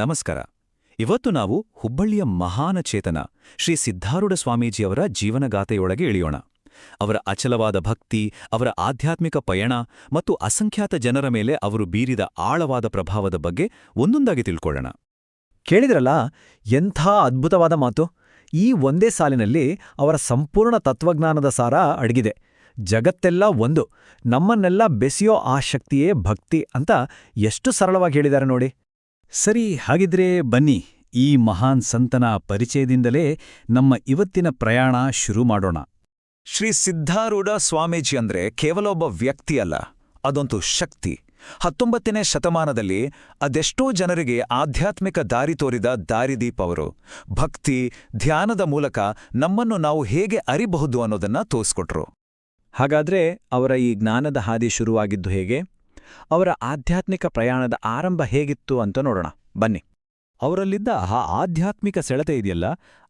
ನಮಸ್ಕಾರ. ಇವತ್ತು ನಾವು ಹುಬ್ಬಳ್ಳಿಯ ಮಹಾನ ಚೇತನ ಶ್ರೀ ಸಿದ್ಧಾರೂಢ ಸ್ವಾಮೀಜಿಯವರ ಜೀವನಗಾಥೆಯೊಳಗೆ ಇಳಿಯೋಣ. ಅವರ ಅಚಲವಾದ ಭಕ್ತಿ, ಅವರ ಆಧ್ಯಾತ್ಮಿಕ ಪಯಣ ಮತ್ತು ಅಸಂಖ್ಯಾತ ಜನರ ಮೇಲೆ ಅವರು ಬೀರಿದ ಆಳವಾದ ಪ್ರಭಾವದ ಬಗ್ಗೆ ಒಂದೊಂದಾಗಿ ತಿಳ್ಕೊಳ್ಳೋಣ. ಕೇಳಿದ್ರಲ್ಲ, ಎಂಥ ಅದ್ಭುತವಾದ ಮಾತು. ಈ ಒಂದೇ ಸಾಲಿನಲ್ಲಿ ಅವರ ಸಂಪೂರ್ಣ ತತ್ವಜ್ಞಾನದ ಸಾರ ಅಡಗಿದೆ. ಜಗತ್ತೆಲ್ಲ ಒಂದು, ನಮ್ಮನ್ನೆಲ್ಲ ಬೆಸೆಯೋ ಆ ಶಕ್ತಿಯೇ ಭಕ್ತಿ ಅಂತ ಎಷ್ಟು ಸರಳವಾಗಿ ಹೇಳಿದ್ದಾರೆ ನೋಡಿ. ಸರಿ, ಹಾಗಿದ್ರೆ ಬನ್ನಿ, ಈ ಮಹಾನ್ ಸಂತನ ಪರಿಚಯದಿಂದಲೇ ನಮ್ಮ ಇವತ್ತಿನ ಪ್ರಯಾಣ ಶುರು ಮಾಡೋಣ. ಶ್ರೀ ಸಿದ್ಧಾರೂಢ ಸ್ವಾಮೀಜಿ ಅಂದ್ರೆ ಕೇವಲ ಒಬ್ಬ ವ್ಯಕ್ತಿ ಅಲ್ಲ, ಅದೊಂದು ಶಕ್ತಿ. ಹತ್ತೊಂಬತ್ತನೇ ಶತಮಾನದಲ್ಲಿ ಅದೆಷ್ಟೋ ಜನರಿಗೆ ಆಧ್ಯಾತ್ಮಿಕ ದಾರಿ ತೋರಿದ ದಾರಿದೀಪ್ ಅವರು. ಭಕ್ತಿ, ಧ್ಯಾನದ ಮೂಲಕ ನಮ್ಮನ್ನು ನಾವು ಹೇಗೆ ಅರಿಬಹುದು ಅನ್ನೋದನ್ನ ತೋರಿಸ್ಕೊಟ್ರು. ಹಾಗಾದ್ರೆ ಅವರ ಈ ಜ್ಞಾನದ ಹಾದಿ ಶುರುವಾಗಿದ್ದು ಹೇಗೆ? ಅವರ ಆಧ್ಯಾತ್ಮಿಕ ಪ್ರಯಾಣದ ಆರಂಭ ಹೇಗಿತ್ತು ಅಂತ ನೋಡೋಣ. ಬನ್ನಿ. ಅವರಲ್ಲಿದ್ದ ಆ ಆಧ್ಯಾತ್ಮಿಕ ಸೆಳೆತ ಇದೆಯಲ್ಲ?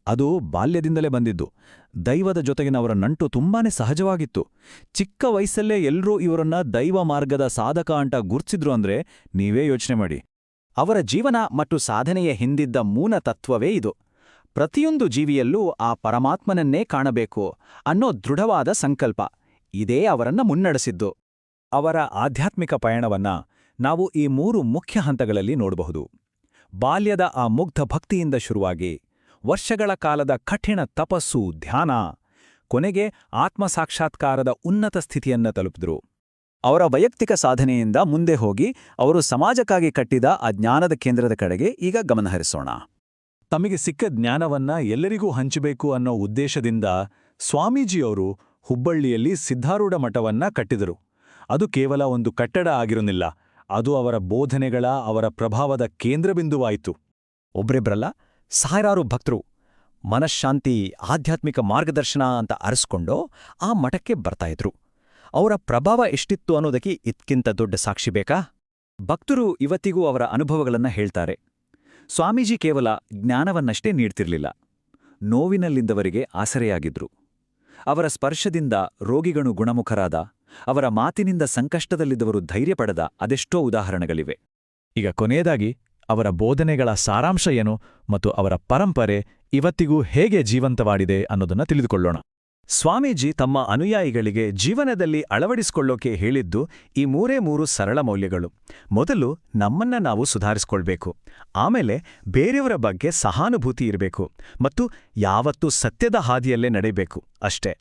ಅದು ಬಾಲ್ಯದಿಂದಲೇ ಬಂದಿದ್ದು. ದೈವದ ಜೊತೆಗಿನ ಅವರ ನಂಟು ತುಂಬಾನೇ ಸಹಜವಾಗಿತ್ತು. ಚಿಕ್ಕ ವಯಸ್ಸಲ್ಲೇ ಎಲ್ಲರೂ ಇವರನ್ನ ದೈವ ಮಾರ್ಗದ ಸಾಧಕ ಅಂಟ ಗುರ್ತಿಸಿದ್ರು ಅಂದ್ರೆ ನೀವೇ ಯೋಚನೆ ಮಾಡಿ. ಅವರ ಜೀವನ ಮತ್ತು ಸಾಧನೆಯ ಹಿಂದಿದ್ದ ಮೂಲ ತತ್ವವೇ ಇದು. ಪ್ರತಿಯೊಂದು ಜೀವಿಯಲ್ಲೂ ಆ ಪರಮಾತ್ಮನನ್ನೇ ಕಾಣಬೇಕು ಅನ್ನೋ ದೃಢವಾದ ಸಂಕಲ್ಪ. ಇದೇ ಅವರನ್ನ ಮುನ್ನಡೆಸಿದ್ದು. ಅವರ ಆಧ್ಯಾತ್ಮಿಕ ಪಯಣವನ್ನ ನಾವು ಈ ಮೂರು ಮುಖ್ಯ ಹಂತಗಳಲ್ಲಿ ನೋಡಬಹುದು. ಬಾಲ್ಯದ ಆ ಮುಗ್ಧ ಭಕ್ತಿಯಿಂದ ಶುರುವಾಗಿ ವರ್ಷಗಳ ಕಾಲದ ಕಠಿಣ ತಪಸ್ಸು, ಧ್ಯಾನ ಕೊನೆಗೆ ಆತ್ಮಸಾಕ್ಷಾತ್ಕಾರದ ಉನ್ನತ ಸ್ಥಿತಿಯನ್ನ ತಲುಪಿದ್ರು. ಅವರ ವೈಯಕ್ತಿಕ ಸಾಧನೆಯಿಂದ ಮುಂದೆ ಹೋಗಿ ಅವರು ಸಮಾಜಕ್ಕಾಗಿ ಕಟ್ಟಿದ ಆ ಜ್ಞಾನದ ಕೇಂದ್ರದ ಕಡೆಗೆ ಈಗ ಗಮನಹರಿಸೋಣ ತಮಗೆ ಸಿಕ್ಕ ಜ್ಞಾನವನ್ನ ಎಲ್ಲರಿಗೂ ಹಂಚಬೇಕು ಅನ್ನೋ ಉದ್ದೇಶದಿಂದ ಸ್ವಾಮೀಜಿಯವರು ಹುಬ್ಬಳ್ಳಿಯಲ್ಲಿ ಸಿದ್ಧಾರೂಢ ಮಠವನ್ನ ಕಟ್ಟಿದರು. ಅದು ಕೇವಲ ಒಂದು ಕಟ್ಟಡ ಆಗಿರುನಿಲ್ಲ, ಅದು ಅವರ ಬೋಧನೆಗಳ, ಅವರ ಪ್ರಭಾವದ ಕೇಂದ್ರಬಿಂದುವಾಯಿತು. ಒಬ್ರಿಬ್ರಲ್ಲ ಸಾವಿರಾರು ಭಕ್ತರು ಮನಃಶಾಂತಿ, ಆಧ್ಯಾತ್ಮಿಕ ಮಾರ್ಗದರ್ಶನ ಅಂತ ಅರಸ್ಕೊಂಡು ಆ ಮಠಕ್ಕೆ ಬರ್ತಾಯಿದ್ರು ಅವರ ಪ್ರಭಾವ ಎಷ್ಟಿತ್ತು ಅನ್ನೋದಕ್ಕೆ ಇದಕ್ಕಿಂತ ದೊಡ್ಡ ಸಾಕ್ಷಿ ಬೇಕಾ? ಭಕ್ತರು ಇವತ್ತಿಗೂ ಅವರ ಅನುಭವಗಳನ್ನು ಹೇಳ್ತಾರೆ. ಸ್ವಾಮೀಜಿ ಕೇವಲ ಜ್ಞಾನವನ್ನಷ್ಟೇ ನೀಡ್ತಿರ್ಲಿಲ್ಲ. ನೋವಿನಲ್ಲಿಂದವರಿಗೆ ಆಸರೆಯಾಗಿದ್ರು. ಅವರ ಸ್ಪರ್ಶದಿಂದ ರೋಗಿಗಳು ಗುಣಮುಖರಾದ ಅವರ ಮಾತಿನಿಂದ ಸಂಕಷ್ಟದಲ್ಲಿದ್ದವರು ಧೈರ್ಯ ಪಡೆದ ಅದೆಷ್ಟೋ ಉದಾಹರಣೆಗಳಿವೆ. ಈಗ ಕೊನೆಯದಾಗಿ, ಅವರ ಬೋಧನೆಗಳ ಸಾರಾಂಶ ಏನು ಮತ್ತು ಅವರ ಪರಂಪರೆ ಇವತ್ತಿಗೂ ಹೇಗೆ ಜೀವಂತವಾಡಿದೆ ಅನ್ನೋದನ್ನ ತಿಳಿದುಕೊಳ್ಳೋಣ. ಸ್ವಾಮೀಜಿ ತಮ್ಮ ಅನುಯಾಯಿಗಳಿಗೆ ಜೀವನದಲ್ಲಿ ಅಳವಡಿಸಿಕೊಳ್ಳೋಕೆ ಹೇಳಿದ್ದು ಈ ಮೂರೇ ಮೂರು ಸರಳ ಮೌಲ್ಯಗಳು. ಮೊದಲು ನಮ್ಮನ್ನ ನಾವು ಸುಧಾರಿಸ್ಕೊಳ್ಬೇಕು. ಆಮೇಲೆ ಬೇರೆಯವರ ಬಗ್ಗೆ ಸಹಾನುಭೂತಿ ಇರಬೇಕು ಮತ್ತು ಯಾವತ್ತೂ ಸತ್ಯದ ಹಾದಿಯಲ್ಲೇ ನಡೆಯಬೇಕು ಅಷ್ಟೇ.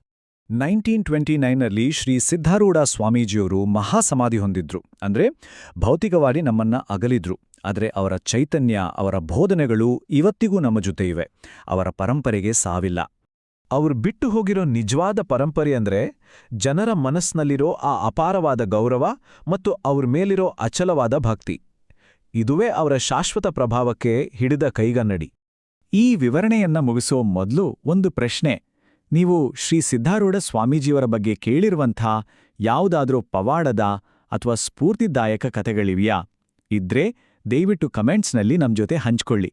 ನೈನ್ಟೀನ್ ಟ್ವೆಂಟಿ ನೈನಲ್ಲಿ ಶ್ರೀ ಸಿದ್ಧಾರೂಢ ಸ್ವಾಮೀಜಿಯವರು ಮಹಾಸಮಾಧಿ ಹೊಂದಿದ್ರು. ಅಂದ್ರೆ ಭೌತಿಕವಾಗಿ ನಮ್ಮನ್ನ ಅಗಲಿದ್ರು. ಆದರೆ ಅವರ ಚೈತನ್ಯ, ಅವರ ಬೋಧನೆಗಳು ಇವತ್ತಿಗೂ ನಮ್ಮ ಜೊತೆ ಇವೆ. ಅವರ ಪರಂಪರೆಗೆ ಸಾವಿಲ್ಲ. ಅವರು ಬಿಟ್ಟು ಹೋಗಿರೋ ನಿಜವಾದ ಪರಂಪರೆ ಅಂದ್ರೆ ಜನರ ಮನಸ್ಸಿನಲ್ಲಿರೋ ಆ ಅಪಾರವಾದ ಗೌರವ ಮತ್ತು ಅವ್ರ ಮೇಲಿರೋ ಅಚಲವಾದ ಭಕ್ತಿ. ಇದುವೇ ಅವರ ಶಾಶ್ವತ ಪ್ರಭಾವಕ್ಕೆ ಹಿಡಿದ ಕೈಗನ್ನಡಿ. ಈ ವಿವರಣೆಯನ್ನ ಮುಗಿಸೋ ಮೊದಲು ಒಂದು ಪ್ರಶ್ನೆ. ನೀವು ಶ್ರೀ ಸಿದ್ಧಾರೂಢ ಸ್ವಾಮೀಜಿಯವರ ಬಗ್ಗೆ ಕೇಳಿರುವಂಥ ಯಾವುದಾದ್ರೂ ಪವಾಡದ ಅಥವಾ ಸ್ಫೂರ್ತಿದಾಯಕ ಕಥೆಗಳಿವೆಯಾ? ಇದ್ರೆ ದಯವಿಟ್ಟು ಕಮೆಂಟ್ಸ್ನಲ್ಲಿ ನಮ್ಮ ಜೊತೆ ಹಂಚ್ಕೊಳ್ಳಿ.